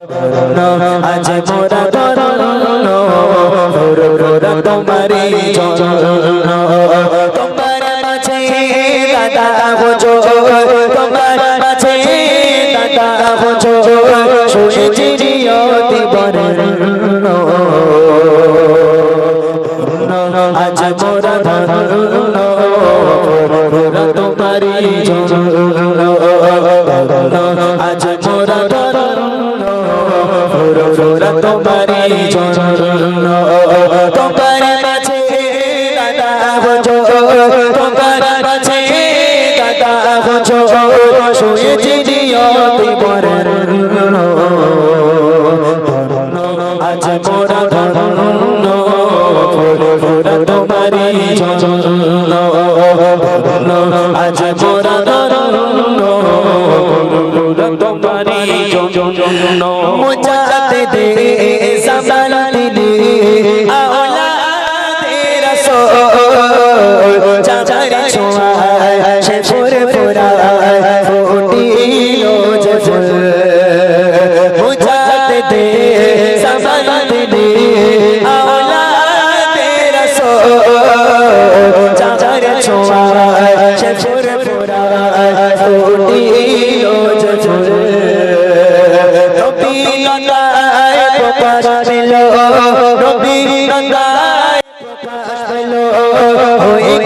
আজ মোরা ধরন ভোর ভোর তোমারি তোমার মাঝে দাদা বুঝো তোমার মাঝে দাদা বুঝো শুয়েছি জিয়তি বরণ আজ মোরা ধরন ভোর তোমারি তোমারি জন্য তোমার মাঝে দাদা বুঝো তোমার মাঝে দাদা বুঝো শুয়েছি জিয়তি বরণ আজ মোরা আজ মোরা তোমারি दे जमाना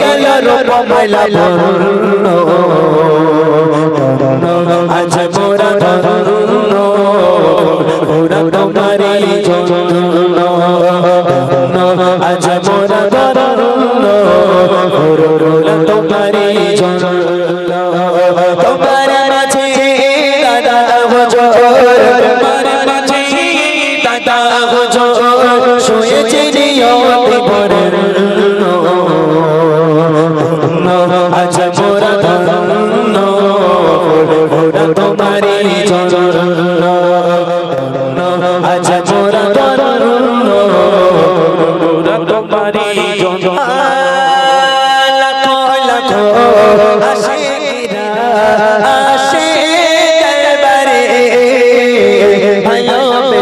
গেল রূপমালা পূর্ণ। আজ মোরা ধরুন ওরা তোমারি জন্য আজ মোরা ধরুন ওরা তোমারি জন্য তোমার মাঝে দাদা বুঝো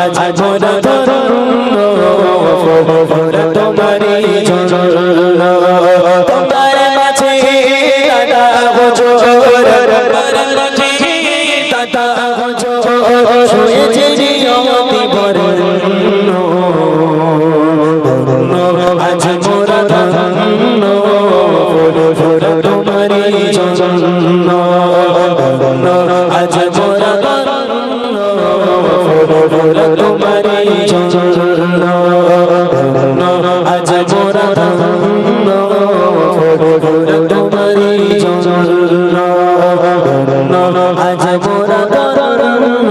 আজ মোরা ফুরো তোমারি জন্য আজ মোরা ধন্য ফুরো তোমারি জন্য আজ মোরা ধন্য